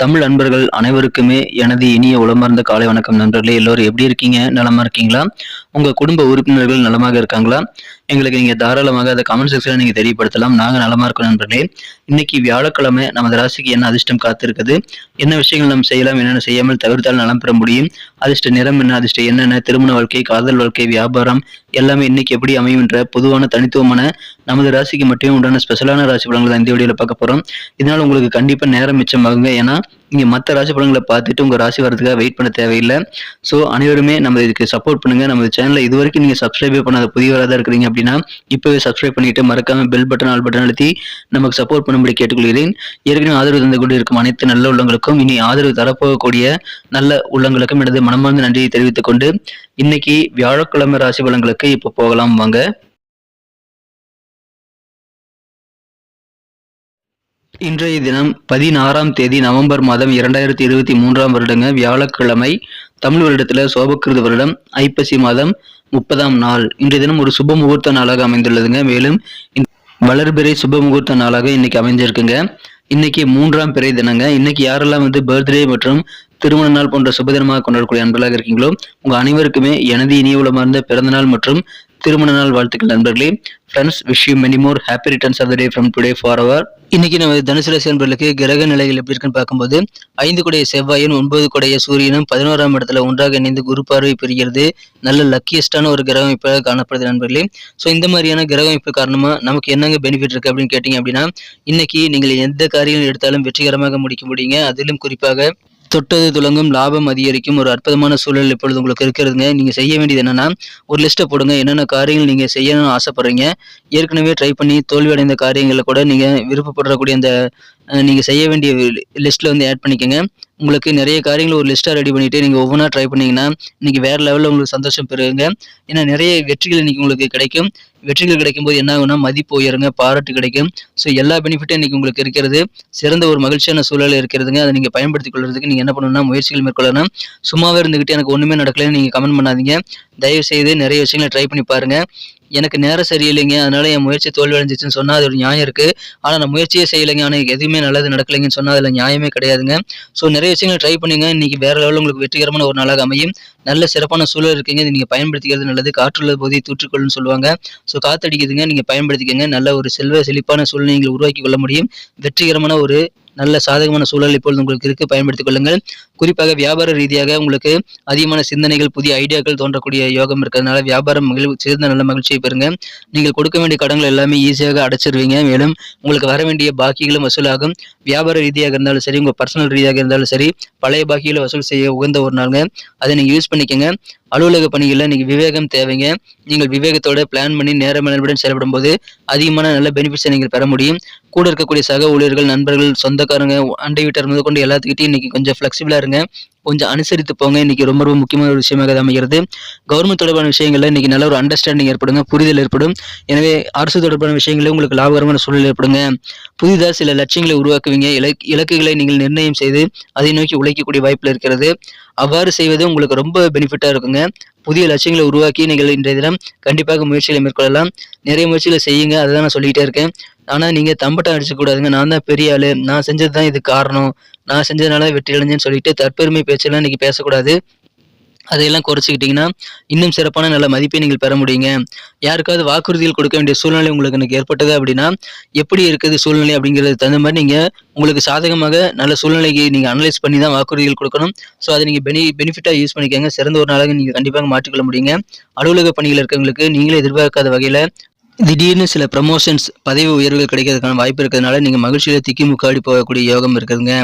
தமிழ் அன்பர்கள் அனைவருக்குமே எனது இனிய உளமார்ந்த காலை வணக்கம் நண்பர்களே எல்லோரும் எப்படி இருக்கீங்க? நலமா இருக்கீங்களா? உங்க குடும்ப உறுப்பினர்கள் நலமாக இருக்காங்களா? எங்களுக்கு நீங்க தாராளமாக அதை கமெண்ட் செக்ஷன்ல நீங்க தெரியப்படுத்தலாம். நாங்க நலமா இருக்கோம் நண்பர்களே. இன்னைக்கு வியாழக்கிழமை நமது ராசிக்கு என்ன அதிர்ஷ்டம் காத்திருக்குது? என்ன விஷயங்கள் நம்ம செய்யலாம் என்னென்ன செய்யாமல் தவிர்த்தால் நலம் பெற முடியும்? அதிர்ஷ்ட நிறம் என்ன அதிர்ஷ்டம் என்னென்ன திருமண வாழ்க்கை காதல் வாழ்க்கை வியாபாரம் எல்லாமே இன்னைக்கு எப்படி அமையும் என்ற பொதுவான தனித்துவமான நமது ராசிக்கு மட்டுமே உண்டான ஸ்பெஷலான ராசி பலன்களை தான் இந்த வீடியோவில் பார்க்க போறோம். இதனால உங்களுக்கு கண்டிப்பா நேரம் மிச்சமாகுங்க. ஏன்னா நீங்கள் மற்ற ராசி பலன்களை பார்த்துட்டு உங்கள் ராசி வரதுக்காக வெயிட் பண்ண தேவையில்லை. ஸோ அனைவருமே நம்ம இதுக்கு சப்போர்ட் பண்ணுங்கள் நம்ம சேனலில் இது வரைக்கும் நீங்கள் சப்ஸ்கிரைபே பண்ணாத புதியவராக தான் இருக்கிறீங்க அப்படின்னா இப்போவே சப்ஸ்கிரைப் பண்ணிட்டு மறக்காமல் பெல் பட்டன் ஆல் பட்டன் அழுத்தி நமக்கு சப்போர்ட் பண்ணும்படி கேட்டுக்கொள்கிறேன். ஏற்கனவே ஆதரவு தந்து கொண்டு இருக்கும் அனைத்து நல்ல உள்ளங்களுக்கும் இனி ஆதரவு தரப்போகக்கூடிய நல்ல உள்ளங்களுக்கும் எனது மனமார்ந்த நன்றியை தெரிவித்துக் கொண்டு இன்னைக்கு வியாழக்கிழமை ராசி பலன்களுக்கு இப்போ போகலாம் வாங்க. இன்றைய தினம் பதினாறாம் தேதி நவம்பர் மாதம் இரண்டாயிரத்தி இருபத்தி மூன்றாம் வருடங்க வியாழக்கிழமை தமிழ் வருடத்துல சோபக்கிருத வருடம் ஐப்பசி மாதம் முப்பதாம் நாள். இன்றைய தினம் ஒரு சுப முகூர்த்த நாளாக அமைந்துள்ளதுங்க. மேலும் வளர்பிறை சுப முகூர்த்த நாளாக இன்னைக்கு அமைஞ்சிருக்குங்க. இன்னைக்கு மூன்றாம் பிறை தினங்க. இன்னைக்கு யாரெல்லாம் வந்து பர்த்டே மற்றும் திருமண நாள் போன்ற சுபதினமாக கொண்டாடக்கூடிய அன்பலாக இருக்கீங்களோ உங்க அனைவருக்குமே எனது இனிய உளமார்ந்த பிறந்தநாள் மற்றும் திருமண நாள் வாழ்த்துக்கள் நண்பர்களே. Friends wish you many more happy returns of the day from today for our இன்னைக்கு நம்ம தனுசு ராசி நண்பர்களுக்கு கிரக நிலைகள் எப்படி இருக்குன்னு பார்க்கும்போது ஐந்து கொடைய செவ்வாயும் ஒன்பது கொடைய சூரியனும் பதினோராம் இடத்துல ஒன்றாக இணைந்து குரு பார்வை பெறுகிறது. நல்ல லக்கியஸ்டான ஒரு கிரக அமைப்பாக காணப்படுது நண்பர்களே. ஸோ இந்த மாதிரியான கிரக அமைப்பு காரணமாக நமக்கு என்னங்க பெனிஃபிட் இருக்குது அப்படின்னு கேட்டிங்க அப்படின்னா இன்னைக்கு நீங்கள் எந்த காரியம் எடுத்தாலும் வெற்றிகரமாக முடிக்க முடியுங்க. அதிலும் குறிப்பாக தொட்டது துலங்கும் லாபம் அதிகரிக்கும் ஒரு அற்புதமான சூழல் இப்பொழுது உங்களுக்கு இருக்கிறதுங்க. நீங்க செய்ய வேண்டியது என்னன்னா ஒரு லிஸ்ட்டை போடுங்க. என்னென்ன காரியங்கள் நீங்க செய்யணும்னு ஆசைப்படுறீங்க. ஏற்கனவே ட்ரை பண்ணி தோல்வி அடைந்த காரியங்களை கூட நீங்க விருப்பப்படக்கூடிய அந்த நீங்கள் செய்ய வேண்டிய லிஸ்ட்டில் வந்து ஆட் பண்ணிக்கோங்க. உங்களுக்கு நிறைய காரியங்கள் ஒரு லிஸ்ட்டாக ரெடி பண்ணிவிட்டு நீங்கள் ஒவ்வொன்றா ட்ரை பண்ணிங்கன்னா இன்றைக்கி வேறு லெவலில் உங்களுக்கு சந்தோஷம் பெறுங்க ஏன்னா நிறைய வெற்றிகள் இன்றைக்கி உங்களுக்கு கிடைக்கும். வெற்றிகள் கிடைக்கும் போது என்ன ஆகும்னா மதிப்பு உயருங்க பாராட்டு கிடைக்கும். ஸோ எல்லா பெனிஃபிட்டும் இன்றைக்கி உங்களுக்கு இருக்கிறது. சிறந்த ஒரு மகிழ்ச்சியான சூழல் இருக்கிறதுங்க. அதை நீங்கள் பயன்படுத்திக் கொள்றதுக்கு நீங்கள் என்ன பண்ணணும்னா முயற்சிகள் மேற்கொள்ளணும். சும்மாவே இருந்துக்கிட்டு எனக்கு ஒன்றுமே நடக்கலைன்னு நீங்கள் கமெண்ட் பண்ணாதீங்க. தயவு செய்து நிறைய விஷயங்களை ட்ரை பண்ணி பாருங்கள் எனக்கு நேரம் சரியில்லைங்க. அதனால என் முயற்சி தோல்வியடைஞ்சிச்சுன்னு சொன்னால் அது ஒரு நியாயம் இருக்குது ஆனால் நான் முயற்சியே செய்யலைங்க. ஆனால் எதுவுமே நல்லது நடக்கலைங்கன்னு சொன்னால் அதில் நியாயமே கிடையாதுங்க. ஸோ நிறைய விஷயங்கள் ட்ரை பண்ணுங்க. இன்னைக்கு வேற லெவலில் உங்களுக்கு வெற்றிகரமான ஒரு நாளாக அமையும். நல்ல சிறப்பான சூழல் இருக்கீங்க. இது நீங்கள் பயன்படுத்திக்கிறது நல்லது. காற்றுள்ள போதை தூற்றுக்கொள்ளுன்னு சொல்லுவாங்க. ஸோ காத்தடிக்குதுங்க. நீங்கள் பயன்படுத்திக்கங்க. நல்ல ஒரு செல்வ செழிப்பான சூழ்நிலை நீங்கள் உருவாக்கி கொள்ள முடியும். வெற்றிகரமான ஒரு நல்ல சாதகமான சூழல் இப்பொழுது உங்களுக்கு இருக்கு. பயன்படுத்திக் கொள்ளுங்கள். குறிப்பாக வியாபார ரீதியாக உங்களுக்கு அதிகமான சிந்தனைகள் புதிய ஐடியாக்கள் தோன்றக்கூடிய யோகம் இருக்கிறதுனால வியாபாரம் மகிழ்ச்சி சிறந்த நல்ல மகிழ்ச்சியை பெறுங்க. நீங்கள் கொடுக்க வேண்டிய கடன்கள் எல்லாமே ஈஸியாக அடைச்சிருவீங்க. மேலும் உங்களுக்கு வர வேண்டிய பாக்கிகளும் வசூலாகும். வியாபார ரீதியாக இருந்தாலும் சரி உங்க பர்சனல் ரீதியாக இருந்தாலும் சரி பழைய பாக்கிகளை வசூல் செய்ய உகந்த ஒரு நாளுங்க. அதை நீங்க யூஸ் பண்ணிக்கங்க. அலுவலக பணிகளில் நீங்கள் விவேகம் தேவைங்க. நீங்கள் விவேகத்தோட பிளான் பண்ணி நேர மேலன்புடன் செயல்படும் போது அதிகமான நல்ல பெனிஃபிட்ஸை நீங்கள் பெற முடியும். கூட இருக்கக்கூடிய சக ஊழியர்கள் நண்பர்கள் சொந்த சொந்தக்காரங்க அண்டை வீட்டார் முதல் கொண்டு எல்லாத்துக்கிட்டையும் இன்னைக்கு கொஞ்சம் ஃப்ளெக்சிபிளாக இருங்க. கொஞ்சம் அனுசரித்து போங்க. இன்னைக்கு ரொம்ப ரொம்ப முக்கியமான ஒரு விஷயமாக இது அமைகிறது. கவர்மெண்ட் தொடர்பான விஷயங்களில் இன்னைக்கு நல்ல ஒரு அண்டர்ஸ்டாண்டிங் ஏற்படுங்க. புரிதல் ஏற்படும். எனவே அரசு தொடர்பான விஷயங்களில் உங்களுக்கு லாபகரமான சூழல் ஏற்படுங்க. புதிதாக சில லட்சியங்களை உருவாக்குவீங்க. இலக்கு இலக்குகளை நீங்கள் நிர்ணயம் செய்து அதை நோக்கி உழைக்கக்கூடிய வாய்ப்பில் இருக்கிறது. அவ்வாறு செய்வது உங்களுக்கு ரொம்ப பெனிஃபிட்டாக இருக்குங்க. புதிய லட்சியங்களை உருவாக்கி நீங்கள் இன்றைய தினம் கண்டிப்பாக முயற்சிகளை மேற்கொள்ளலாம். நிறைய முயற்சிகளை செய்யுங்க. அதை தான் நான் சொல்லிக்கிட்டே இருக்கேன். ஆனால் நீங்கள் தம்பட்டம் அடிச்சக்கூடாதுங்க நான் தான் பெரிய ஆள். நான் செஞ்சது தான் இது காரணம். நான் செஞ்சதுனால வெற்றி அடைஞ்சேன்னு சொல்லிட்டு தற்பெருமை பேச்செல்லாம் இன்றைக்கி பேசக்கூடாது. அதையெல்லாம் குறைச்சிக்கிட்டிங்கன்னா இன்னும் சிறப்பான நல்ல மதிப்பை நீங்கள் பெற முடியுங்க. யாருக்காவது வாக்குறுதிகள் கொடுக்க வேண்டிய சூழ்நிலை உங்களுக்கு எனக்கு ஏற்பட்டது அப்படின்னா எப்படி இருக்குது சூழ்நிலை அப்படிங்கிறது தகுந்த மாதிரி நீங்கள் உங்களுக்கு சாதகமாக நல்ல சூழ்நிலைக்கு நீங்கள் அனலைஸ் பண்ணி தான் வாக்குறுதிகள் கொடுக்கணும். ஸோ அதை நீங்கள் பெனி பெனிஃபிட்டாக யூஸ் பண்ணிக்கோங்க. சிறந்த ஒரு நாளாக நீங்கள் கண்டிப்பாக மாற்றிக்கொள்ள முடியுங்க. அலுவலக பணியில் இருக்கவங்களுக்கு நீங்களே எதிர்பார்க்காத வகையில் திடீர்னு சில ப்ரமோஷன்ஸ் பதவி உயர்வுகள் கிடைக்கிறதுக்கான வாய்ப்பு இருக்கிறதுனால நீங்கள் மகிழ்ச்சியில் திக்கி முக்காடி போகக்கூடிய யோகம் இருக்குதுங்க.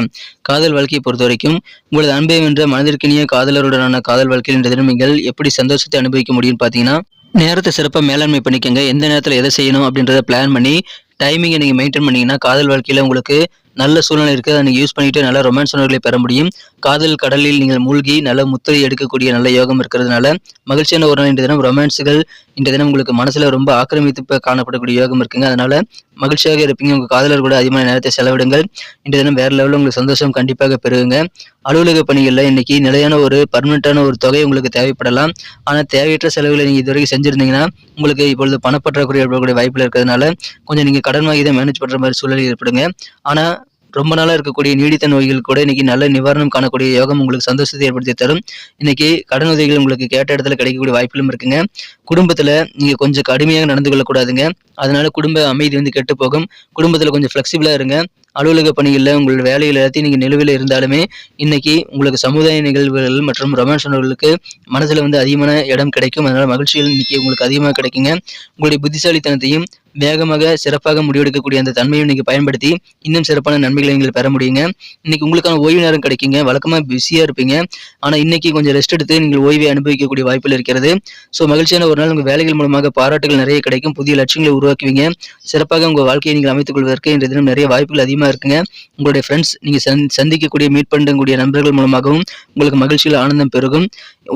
காதல் வாழ்க்கையை பொறுத்த வரைக்கும் உங்களது அன்பை வென்ற மனதிற்கினிய காதலருடனான காதல் வாழ்க்கையில் இன்றைய தினம் நீங்கள் எப்படி சந்தோஷத்தை அனுபவிக்க முடியும்னு பார்த்தீங்கன்னா நேரத்தை சிறப்பாக மேலாண்மை பண்ணிக்கோங்க. எந்த நேரத்தில் எதை செய்யணும் அப்படின்றத பிளான் பண்ணி டைமிங்கை நீங்கள் மெயின்டைன் பண்ணீங்கன்னா காதல் வாழ்க்கையில் உங்களுக்கு நல்ல சூழ்நிலை இருக்குது அதை நீங்கள் யூஸ் பண்ணிட்டு நல்ல ரொமான்ஸ் உணர்வுகளை பெற முடியும். காதல் கடலில் நீங்கள் மூழ்கி நல்ல முத்திரை எடுக்கக்கூடிய நல்ல யோகம் இருக்கிறதுனால மகிழ்ச்சியான ஒரு நாள் இன்றைய தினம். ரொமான்ஸுகள் இன்றைய தினம் உங்களுக்கு மனசில் ரொம்ப ஆக்கிரமித்து காணப்படக்கூடிய யோகம் இருக்குங்க. அதனால மகிழ்ச்சியாக இருப்பீங்க. உங்கள் காதலர் கூட அதிகமான நேரத்தை செலவிடுங்கள். இன்றைய தினம் வேறு லெவலில் உங்களுக்கு சந்தோஷம் கண்டிப்பாக பெறுங்க அலுவலக பணிகளில் இன்னைக்கு நிலையான ஒரு பர்மனெண்ட்டான ஒரு தொகை உங்களுக்கு தேவைப்படலாம். ஆனால் தேவையற்ற செலவுகளை நீங்கள் இதுவரைக்கும் செஞ்சுருந்தீங்கன்னா உங்களுக்கு இப்பொழுது பணப்பற்றாக்குறை ஏற்படக்கூடிய வாய்ப்பில் இருக்கிறதுனால கொஞ்சம் நீங்கள் கடன் வாங்கி தான் மேனேஜ் பண்ணுற மாதிரி சூழல் ஏற்படுங்க. ஆனால் ரொம்ப நாளாக இருக்கக்கூடிய நீடித்த நோய்கள் கூட இன்னைக்கு நல்ல நிவாரணம் காணக்கூடிய யோகம் உங்களுக்கு சந்தோஷத்தை ஏற்படுத்தி தரும். இன்னைக்கு கடன் உதவிகள் உங்களுக்கு கேட்ட இடத்துல கிடைக்கக்கூடிய வாய்ப்புகளும் இருக்குங்க. குடும்பத்தில் நீங்கள் கொஞ்சம் கடுமையாக நடந்து கொள்ளக்கூடாதுங்க. அதனால குடும்ப அமைதி வந்து கெட்டு போகும். குடும்பத்தில் கொஞ்சம் ஃப்ளெக்சிபிளாக இருங்க. அலுவலக பணிகளில் உங்கள் வேலைகள் எல்லாத்தையும் நீங்கள் நிலுவையில் இருந்தாலுமே இன்னைக்கு உங்களுக்கு சமுதாய நிகழ்வுகள் மற்றும் ரொமான்ஸ் மனசில் வந்து அதிகமான இடம் கிடைக்கும். அதனால் மகிழ்ச்சிகள் இன்னைக்கு உங்களுக்கு அதிகமாக கிடைக்குங்க. உங்களுடைய புத்திசாலித்தனத்தையும் வேகமாக சிறப்பாக முடிவெடுக்கக்கூடிய அந்த தன்மையை நீங்கள் பயன்படுத்தி இன்னும் சிறப்பான நன்மைகளை நீங்கள் பெற முடியுங்க. இன்னைக்கு உங்களுக்கான ஓய்வு நேரம் கிடைக்குங்க. வழக்கமாக பிஸியாக இருப்பீங்க. ஆனால் இன்னைக்கு கொஞ்சம் ரெஸ்ட் எடுத்து நீங்கள் ஓய்வை அனுபவிக்கக்கூடிய வாய்ப்பில் இருக்கிறது. ஸோ மகிழ்ச்சியான ஒரு நாள் உங்கள் வேலைகள் மூலமாக பாராட்டுகள் நிறைய கிடைக்கும். புதிய லட்சியங்களை உருவாக்குவீங்க. சிறப்பாக உங்கள் வாழ்க்கையை நீங்கள் அமைத்துக் கொள்வதற்கு இன்றைய தினம் நிறைய வாய்ப்புகள் அதிகமாக இருக்குங்க. உங்களுடைய ஃப்ரெண்ட்ஸ் நீங்கள் சந்திக்கக்கூடிய மீட் பண்ணக்கூடிய நண்பர்கள் மூலமாகவும் உங்களுக்கு மகிழ்ச்சியில் ஆனந்தம் பெருகும்.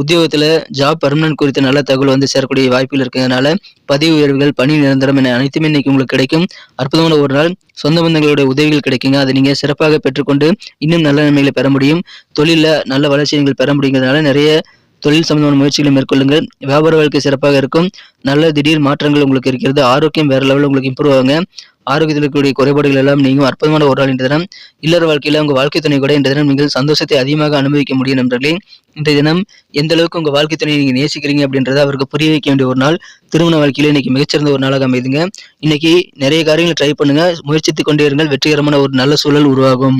உத்தியோகத்தில் ஜாப் பர்மனன்ட் குறித்த நல்ல தகவல் வந்து சேரக்கூடிய வாய்ப்புகள் இருக்கிறதுனால பதவி உயர்வுகள் பணி நிரந்தரம் என அனைத்துமே இன்னைக்கு உங்களுக்கு கிடைக்கும். அற்புதமான ஒரு நாள். சொந்த பந்தங்களுடைய உதவிகள் கிடைக்குங்க. அதை நீங்கள் சிறப்பாக பெற்றுக்கொண்டு இன்னும் நல்ல நன்மைகளை பெற முடியும். தொழிலில் நல்ல வளர்ச்சி நீங்கள் பெற முடியுங்கிறதுனால நிறைய தொழில் சம்பந்தமான முயற்சிகளை மேற்கொள்ளுங்கள். வியாபார வாழ்க்கை சிறப்பாக இருக்கும். நல்ல திடீர் மாற்றங்கள் உங்களுக்கு இருக்கிறது. ஆரோக்கியம் வேற லெவலில் உங்களுக்கு இம்ப்ரூவ் ஆகுங்க. ஆரோக்கியத்தில் இருக்கக்கூடிய குறைபாடுகள் எல்லாம் நீங்கள் அற்புதமான ஒரு நாள் இன்றைய தினம். இல்லற வாழ்க்கையில் உங்கள் வாழ்க்கை துணை கூட இன்றைய தினம் நீங்கள் சந்தோஷத்தை அதிகமாக அனுபவிக்க முடியும் நண்பர்களே. இன்றைய தினம் எந்த அளவுக்கு உங்கள் வாழ்க்கை துணையை நீங்கள் நேசிக்கிறீங்க அப்படின்றத அவருக்கு புரிய வைக்க வேண்டிய ஒரு நாள். திருமண வாழ்க்கையில் இன்னைக்கு மிகச்சிறந்த ஒரு நாளாக அமைதுங்க. இன்னைக்கு நிறைய காரியங்களை ட்ரை பண்ணுங்க. முயற்சித்துக் கொண்டே இருங்கள். வெற்றிகரமான ஒரு நல்ல சூழல் உருவாகும்.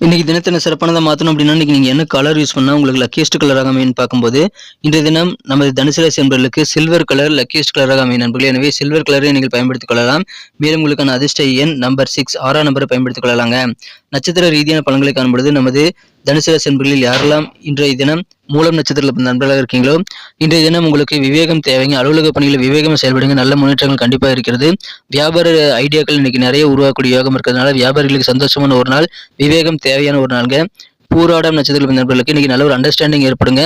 இன்னைக்கு தினத்தின சிறப்பானதை மாற்றணும் அப்படின்னா இன்னைக்கு நீங்கள் என்ன கலர் யூஸ் பண்ணால் உங்களுக்கு லக்கியஸ்ட் கலராக அமையும் பார்க்கும்போது இன்றைய தினம் நமது தனுசு ராசி என்பவர்களுக்கு சில்வர் கலர் லக்கியஸ்ட் கலராக அமையும் நண்பர்களே. எனவே சில்வர் கலரை நீங்கள் பயன்படுத்திக் கொள்ளலாம். மேலும் உங்களுக்கான அதிர்ஷ்ட எண் நம்பர் சிக்ஸ் ஆறாம் நம்பரை பயன்படுத்திக் கொள்ளலாங்க. நட்சத்திர ரீதியான பலன்களை காணும்பொழுது நமது தனுசு ராசி என்பர்களில் யாரெல்லாம் இன்றைய தினம் மூலம் நட்சத்திரத்தில் நண்பர்களாக இருக்கீங்களோ? இன்றைய தினம் உங்களுக்கு விவேகம் தேவைங்க. அலுவலக பணிகளில் விவேகம் செயல்படுங்க. நல்ல முன்னேற்றங்கள் கண்டிப்பாக இருக்கிறது. வியாபார ஐடியாக்கள் இன்னைக்கு நிறைய உருவாக்கக்கூடிய யோகம் இருக்கிறதுனால வியாபாரிகளுக்கு சந்தோஷமான ஒரு நாள் விவேகம் தேவையான ஒரு நாளுங்க. பூராடம் நட்சத்திர நண்பர்களுக்கு இன்றைக்கி நல்ல ஒரு அண்டர்ஸ்டாண்டிங் ஏற்படுங்க.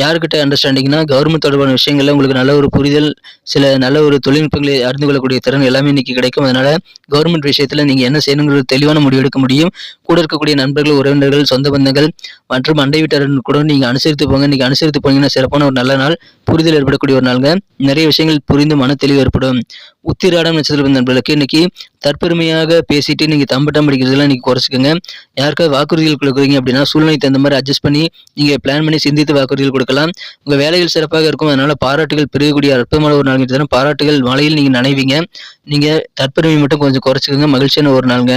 யாருக்கிட்ட அண்டர்ஸ்டாண்டிங்னா கவர்மெண்ட் தொடர்பான விஷயங்களில் உங்களுக்கு நல்ல ஒரு புரிதல் சில நல்ல ஒரு தொழில்நுட்பங்களை அறிந்து கொள்ளக்கூடிய திறன் எல்லாமே இன்றைக்கி கிடைக்கும். அதனால் கவர்மெண்ட் விஷயத்தில் நீங்கள் என்ன செய்யணுங்கிறது தெளிவான முடிவு எடுக்க முடியும். கூட இருக்கக்கூடிய நண்பர்கள் உறவினர்கள் சொந்த பந்தங்கள் மற்றும் அண்டை வீட்டாரர்கள் கூட நீங்கள் அனுசரித்து போங்க. நீங்கள் அனுசரித்து போனீங்கன்னா சிறப்பான ஒரு நல்ல நாள் புரிதல் ஏற்படக்கூடிய ஒரு நாளுங்க. நிறைய விஷயங்கள் புரிந்து மன தெளிவு ஏற்படும். உத்திராடம் நட்சத்திர நண்பர்களுக்கு இன்னைக்கு தற்பெருமையாக பேசிட்டு நீங்க தம்பட்டம் படிக்கிறதுலாம் இன்னைக்கு குறைச்சிக்கோங்க. யாருக்காவது வாக்குறுதிகள் கொடுக்குறீங்க அப்படின்னா சூழ்நிலை தகுந்த மாதிரி அட்ஜஸ்ட் பண்ணி நீங்க பிளான் பண்ணி சிந்தித்து வாக்குறுதிகள் கொடுக்கலாம். உங்க வேலைகள் சிறப்பாக இருக்கும். அதனால பாராட்டுகள் பெருகக்கூடிய அற்புதமான ஒரு நாள் தரும். பாராட்டுகள் மழையில் நீங்க நனைவீங்க. நீங்க தற்பெருமை மட்டும் கொஞ்சம் குறைச்சிக்கோங்க. மகிழ்ச்சியான ஒரு நாளுங்க.